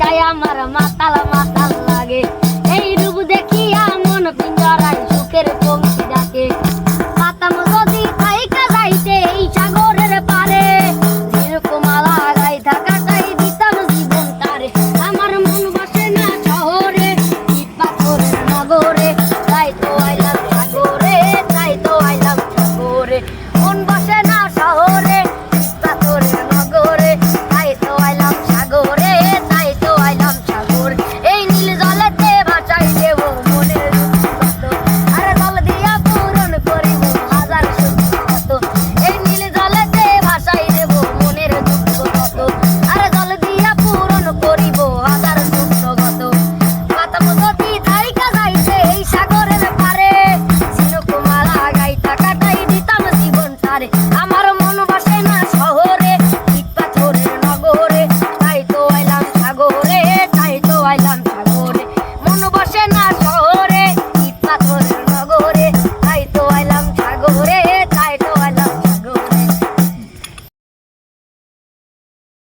নেশায় আমার মাতাল মাতাল